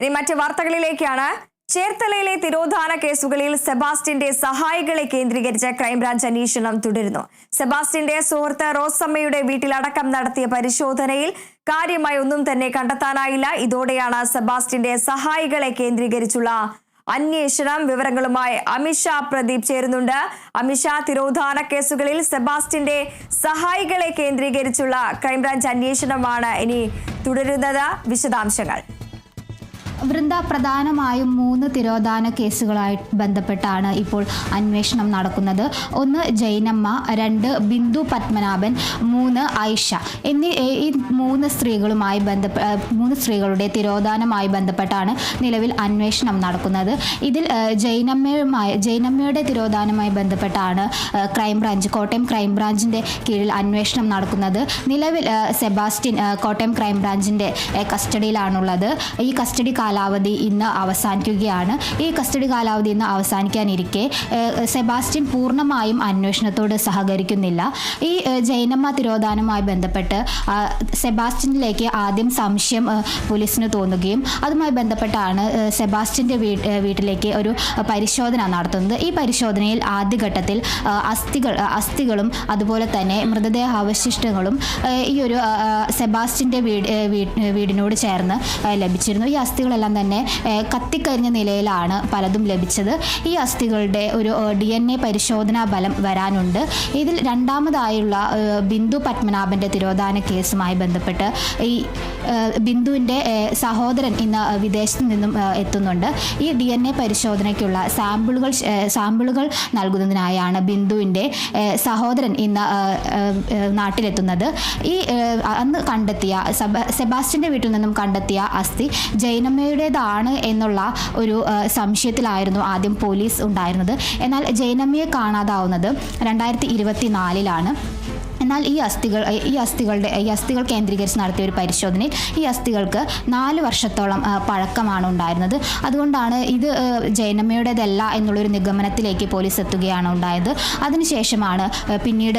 ഇനി മറ്റ് വാർത്തകളിലേക്കാണ്. ചേർത്തലയിലെ തിരോധാന കേസുകളിൽ സെബാസ്റ്റിന്റെ സഹായികളെ കേന്ദ്രീകരിച്ച് ക്രൈംബ്രാഞ്ച് അന്വേഷണം തുടരുന്നു. സെബാസ്റ്റിന്റെ സുഹൃത്ത് റോസമ്മയുടെ വീട്ടിലടക്കം നടത്തിയ പരിശോധനയിൽ കാര്യമായി ഒന്നും തന്നെ കണ്ടെത്താനായില്ല. ഇതോടെയാണ് സെബാസ്റ്റിന്റെ സഹായികളെ കേന്ദ്രീകരിച്ചുള്ള അന്വേഷണം. വിവരങ്ങളുമായി അമിത്ഷാ പ്രദീപ് ചേരുന്നുണ്ട്. അമിത്ഷാ തിരോധാന കേസുകളിൽ സെബാസ്റ്റിന്റെ സഹായികളെ കേന്ദ്രീകരിച്ചുള്ള ക്രൈംബ്രാഞ്ച് അന്വേഷണമാണ് ഇനി തുടരുന്നത്. വിശദാംശങ്ങൾ. വൃന്ദ പ്രധാനമായും മൂന്ന് തിരോധാന കേസുകളായി ബന്ധപ്പെട്ടാണ് ഇപ്പോൾ അന്വേഷണം നടക്കുന്നത്. ഒന്ന് ജൈനമ്മ രണ്ട് ബിന്ദു പത്മനാഭൻ മൂന്ന് ഐഷ എന്നീ ഈ മൂന്ന് സ്ത്രീകളുമായി ബന്ധപ്പെ മൂന്ന് സ്ത്രീകളുടെ തിരോധാനമായി ബന്ധപ്പെട്ടാണ് നിലവിൽ അന്വേഷണം നടക്കുന്നത്. ഇതിൽ ജൈനമ്മയുമായി ജൈനമ്മയുടെ തിരോധാനമായി ബന്ധപ്പെട്ടാണ് ക്രൈംബ്രാഞ്ച് കോട്ടയം ക്രൈംബ്രാഞ്ചിന്റെ കീഴിൽ അന്വേഷണം നടക്കുന്നത്. നിലവിൽ സെബാസ്റ്റ്യൻ കോട്ടയം ക്രൈംബ്രാഞ്ചിന്റെ കസ്റ്റഡിയിലാണുള്ളത്. ഈ കസ്റ്റഡി കാലാവധി ഇന്ന് അവസാനിക്കുകയാണ്. ഈ കസ്റ്റഡി കാലാവധി ഇന്ന് അവസാനിക്കാനിരിക്കെ സെബാസ്റ്റ്യൻ പൂർണമായും അന്വേഷണത്തോട് സഹകരിക്കുന്നില്ല. ഈ ജൈനമ്മ തിരോധാനവുമായി ബന്ധപ്പെട്ട് സെബാസ്റ്റ്യനിലേക്ക് ആദ്യം സംശയം പോലീസിന് തോന്നുകയും അതുമായി ബന്ധപ്പെട്ടാണ് സെബാസ്റ്റ്യന്റെ വീട്ടിലേക്ക് ഒരു പരിശോധന നടത്തുന്നത്. ഈ പരിശോധനയിൽ ആദ്യഘട്ടത്തിൽ അസ്ഥികൾ അസ്ഥികളും അതുപോലെ തന്നെ മൃതദേഹ അവശിഷ്ടങ്ങളും ഈ ഒരു സെബാസ്റ്റ്യന്റെ വീട് വീടിനോട് ചേർന്ന് ലഭിച്ചിരുന്നു. ഈ അസ്ഥികളെല്ലാം തന്നെ ഏഹ്, കത്തിക്കരിഞ്ഞ നിലയിലാണ് പലതും ലഭിച്ചത്. ഈ അസ്ഥികളുടെ ഒരു ഡി എൻ എ പരിശോധനാ ഫലം വരാനുണ്ട്. ഇതിൽ രണ്ടാമതായുള്ള ബിന്ദു പത്മനാഭന്റെ തിരോധാന കേസുമായി ബന്ധപ്പെട്ട് ഈ ബിന്ദുവിന്റെ സഹോദരൻ ഇന്ന് വിദേശത്ത് നിന്നും എത്തുന്നുണ്ട്. ഈ ഡി എൻ എ പരിശോധനയ്ക്കുള്ള സാമ്പിളുകൾ സാമ്പിളുകൾ നൽകുന്നതിനായാണ് ബിന്ദുവിന്റെ സഹോദരൻ ഇന്ന് നാട്ടിലെത്തുന്നത്. ഈ അന്ന് കണ്ടെത്തിയ സെബ- സെബാസ്റ്റ്യന്റെ വീട്ടിൽ നിന്നും കണ്ടെത്തിയ അസ്ഥി ജൈനമ്മയുടേതാണ് എന്നുള്ള ഒരു സംശയത്തിലായിരുന്നു ആദ്യം പോലീസ് ഉണ്ടായിരുന്നത്. എന്നാൽ ജയനമ്മയെ കാണാതാവുന്നത് രണ്ടായിരത്തി ഇരുപത്തിനാലിലാണ്. എന്നാൽ ഈ അസ്ഥികൾ ഈ അസ്ഥികളുടെ ഈ അസ്ഥികൾ കേന്ദ്രീകരിച്ച് നടത്തിയ ഒരു പരിശോധനയിൽ ഈ അസ്ഥികൾക്ക് നാല് വർഷത്തോളം പഴക്കമാണ് ഉണ്ടായിരുന്നത്. അതുകൊണ്ടാണ് ഇത് ജയനമ്മയുടേതല്ല എന്നുള്ളൊരു നിഗമനത്തിലേക്ക് പോലീസ് എത്തുകയാണ് ഉണ്ടായത്. അതിനുശേഷമാണ് പിന്നീട്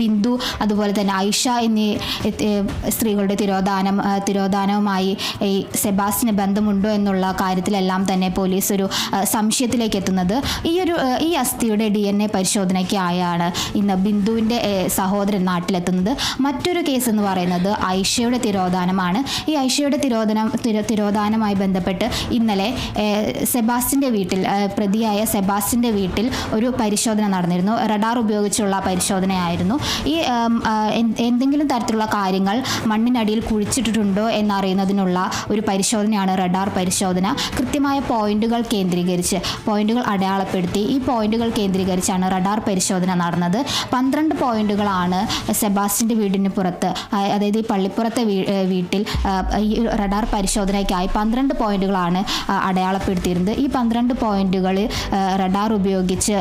ബിന്ദു അതുപോലെ തന്നെ ഐഷ എന്നീ സ്ത്രീകളുടെ തിരോധാനം തിരോധാനവുമായി ഈ സെബാസ്റ്റിന് ബന്ധമുണ്ടോ എന്നുള്ള കാര്യത്തിലെല്ലാം തന്നെ പോലീസ് ഒരു സംശയത്തിലേക്ക് എത്തുന്നത്. ഈ ഒരു ഈ അസ്ഥിയുടെ ഡി എൻ എ പരിശോധനയ്ക്കായാണ് ഇന്ന് ബിന്ദുവിന്റെ സഹോദരൻ നാട്ടിലെത്തുന്നത്. മറ്റൊരു കേസ് എന്ന് പറയുന്നത് ഐഷയുടെ തിരോധാനമാണ്. ഈ ഐഷയുടെ തിരോധനം തിരോധാനമായി ബന്ധപ്പെട്ട് ഇന്നലെ സെബാസ്റ്റിന്റെ വീട്ടിൽ പ്രതിയായ സെബാസ്റ്റിന്റെ വീട്ടിൽ ഒരു പരിശോധന നടന്നിരുന്നു. റഡാർ ഉപയോഗിച്ചുള്ള പരിശോധനയായിരുന്നു. ഈ എന്തെങ്കിലും തരത്തിലുള്ള കാര്യങ്ങൾ മണ്ണിനടിയിൽ കുഴിച്ചിട്ടിട്ടുണ്ടോ എന്നറിയുന്നതിനുള്ള ഒരു പരിശോധനയാണ് റഡാർ പരിശോധന. കൃത്യമായ പോയിന്റുകൾ കേന്ദ്രീകരിച്ച് പോയിന്റുകൾ അടയാളപ്പെടുത്തി ഈ പോയിന്റുകൾ കേന്ദ്രീകരിച്ചാണ് റഡാർ പരിശോധന നടന്നത്. പന്ത്രണ്ട് പോയിന്റുകളാണ് സെബാസ്റ്റിന്റെ വീടിന് പുറത്ത്. അതായത് ഈ പള്ളിപ്പുറത്തെ വീട്ടിൽ ഈ റഡാർ പരിശോധനയ്ക്കായി പന്ത്രണ്ട് പോയിന്റുകളാണ് അടയാളപ്പെടുത്തിയിരുന്നത്. ഈ പന്ത്രണ്ട് പോയിന്റുകൾ റഡാർ ഉപയോഗിച്ച്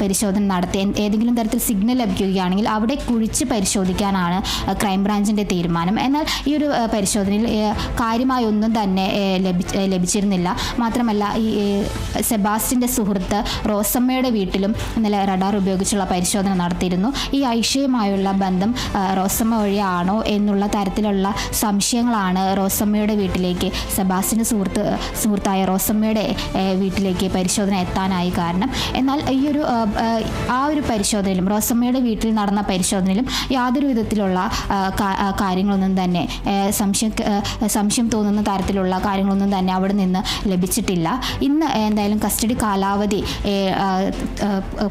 പരിശോധന നടത്തി ഏതെങ്കിലും തരത്തിൽ സിഗ്നൽ ലഭിക്കുകയാണെങ്കിൽ അവിടെ കുഴിച്ച് പരിശോധിക്കാനാണ് ക്രൈംബ്രാഞ്ചിന്റെ തീരുമാനം. എന്നാൽ ഈ ഒരു പരിശോധനയിൽ കാര്യമായ ഒന്നും തന്നെ ലഭി- ലഭിച്ചിരുന്നില്ല. മാത്രമല്ല ഈ സെബാസ്റ്റിന്റെ സുഹൃത്ത് റോസമ്മയുടെ വീട്ടിലും ഇന്നലെ റഡാർ ഉപയോഗിച്ചുള്ള പരിശോധന നടത്തിയിരുന്നു. ഈ ഐഷയുമായുള്ള ബന്ധം റോസമ്മ വഴിയാണോ എന്നുള്ള തരത്തിലുള്ള സംശയങ്ങളാണ് റോസമ്മയുടെ വീട്ടിലേക്ക് സെബാസിന് സുഹൃത്ത് സുഹൃത്തായ റോസമ്മയുടെ വീട്ടിലേക്ക് പരിശോധന എത്താനായി കാരണം. എന്നാൽ ഈ ഒരു ആ, ഒരു പരിശോധനയിലും റോസമ്മയുടെ വീട്ടിൽ നടന്ന പരിശോധനയിലും യാതൊരു വിധത്തിലുള്ള കാര്യങ്ങളൊന്നും തന്നെ സംശയം സംശയം തോന്നുന്ന തരത്തിലുള്ള കാര്യങ്ങളൊന്നും തന്നെ അവിടെ നിന്ന് ലഭിച്ചിട്ടില്ല. ഇന്ന് എന്തായാലും കസ്റ്റഡി കാലാവധി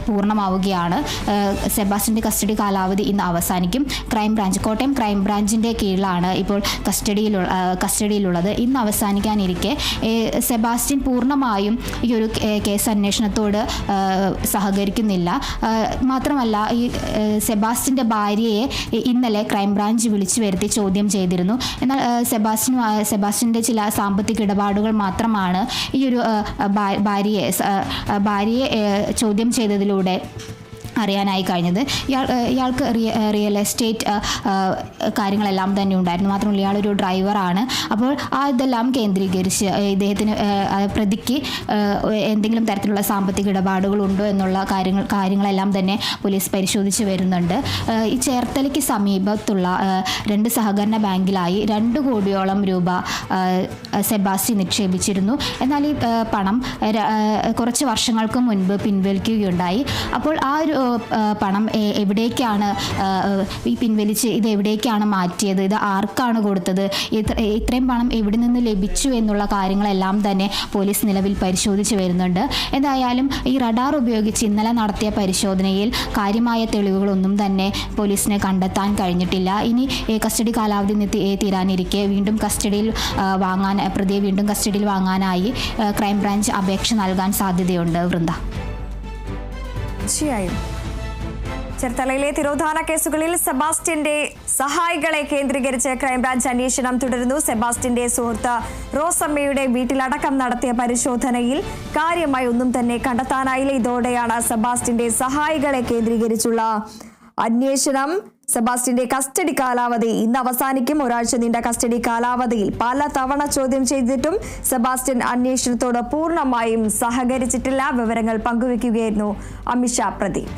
പൂർണമാവുകയാണ്. സെബാസ്റ്റിന്റെ കസ്റ്റഡി കാലാവധി ഇന്ന് അവസാനിക്കും. ക്രൈംബ്രാഞ്ച് കോട്ടയം ക്രൈംബ്രാഞ്ചിന്റെ കീഴിലാണ് ഇപ്പോൾ കസ്റ്റഡിയിൽ കസ്റ്റഡിയിലുള്ളത്. ഇന്ന് അവസാനിക്കാനിരിക്കെ സെബാസ്റ്റ്യൻ പൂർണമായും ഈ ഒരു കേസ് അന്വേഷണത്തോട് സഹകരിക്കുന്നില്ല. മാത്രമല്ല ഈ സെബാസ്റ്റിന്റെ ഭാര്യയെ ഇന്നലെ ക്രൈംബ്രാഞ്ച് വിളിച്ചു വരുത്തി ചോദ്യം ചെയ്തിരുന്നു. എന്നാൽ സെബാസ്റ്റിനു സെബാസ്റ്റിന്റെ ചില സാമ്പത്തിക ഇടപാടുകൾ മാത്രമാണ് ഈ ഒരു ഭാര്യയെ ഭാര്യയെ ചോദ്യം ചെയ്തതിലൂടെ അറിയാനായി കഴിഞ്ഞത്. ഇയാൾ ഇയാൾക്ക് റിയ റിയൽ എസ്റ്റേറ്റ് കാര്യങ്ങളെല്ലാം തന്നെ ഉണ്ടായിരുന്നു. മാത്രമല്ല ഇയാളൊരു ഡ്രൈവറാണ് അപ്പോൾ ആ ഇതെല്ലാം കേന്ദ്രീകരിച്ച് ഇദ്ദേഹത്തിന് പ്രതിക്ക് എന്തെങ്കിലും തരത്തിലുള്ള സാമ്പത്തിക ഇടപാടുകളുണ്ടോ എന്നുള്ള കാര്യങ്ങൾ കാര്യങ്ങളെല്ലാം തന്നെ പോലീസ് പരിശോധിച്ച് വരുന്നുണ്ട്. ഈ ചേർത്തലയ്ക്ക് സമീപത്തുള്ള രണ്ട് സഹകരണ ബാങ്കിലായി രണ്ട് കോടിയോളം രൂപ സെബാസ്റ്റി നിക്ഷേപിച്ചിരുന്നു. എന്നാൽ ഈ പണം കുറച്ച് വർഷങ്ങൾക്ക് മുൻപ് പിൻവലിക്കുകയുണ്ടായി. അപ്പോൾ ആ ഒരു പണം എവിടേക്കാണ് ഈ പിൻവലിച്ച് ഇത് എവിടേക്കാണ് മാറ്റിയത് ഇത് ആർക്കാണ് കൊടുത്തത് ഇത്രയും പണം എവിടെ നിന്ന് ലഭിച്ചു എന്നുള്ള കാര്യങ്ങളെല്ലാം തന്നെ പോലീസ് നിലവിൽ പരിശോധിച്ച് വരുന്നുണ്ട്. എന്തായാലും ഈ റഡാർ ഉപയോഗിച്ച് ഇന്നലെ നടത്തിയ പരിശോധനയിൽ കാര്യമായ തെളിവുകളൊന്നും തന്നെ പോലീസിനെ കണ്ടെത്താൻ കഴിഞ്ഞിട്ടില്ല. ഇനി കസ്റ്റഡി കാലാവധി തീരാനിരിക്കെ. വീണ്ടും കസ്റ്റഡിയിൽ വാങ്ങാൻ പ്രതിയെ വീണ്ടും കസ്റ്റഡിയിൽ വാങ്ങാനായി ക്രൈംബ്രാഞ്ച് അപേക്ഷ നൽകാൻ സാധ്യതയുണ്ട്. വൃന്ദ. തീർച്ചയായും. ചെർത്തലയിലെ തിരോധാന കേസുകളിൽ സെബാസ്റ്റ്യന്റെ സഹായികളെ കേന്ദ്രീകരിച്ച് ക്രൈംബ്രാഞ്ച് അന്വേഷണം തുടരുന്നു. സെബാസ്റ്റ്യന്റെ സുഹൃത്ത് റോസമ്മയുടെ വീട്ടിലടക്കം നടത്തിയ പരിശോധനയിൽ കാര്യമായി ഒന്നും തന്നെ കണ്ടെത്താനായില്ല. ഇതോടെയാണ് സെബാസ്റ്റ്യന്റെ സഹായികളെ കേന്ദ്രീകരിച്ചുള്ള അന്വേഷണം സെബാസ്റ്റ്യന്റെ കസ്റ്റഡി കാലാവധി ഇന്ന് അവസാനിക്കും. ഒരാഴ്ച നീണ്ട കസ്റ്റഡി കാലാവധിയിൽ പല തവണ ചോദ്യം ചെയ്തിട്ടും സെബാസ്റ്റ്യൻ അന്വേഷണത്തോട് പൂർണമായും സഹകരിച്ചിട്ടില്ല. വിവരങ്ങൾ പങ്കുവയ്ക്കുകയായിരുന്നു അമിഷ പ്രദീപ്.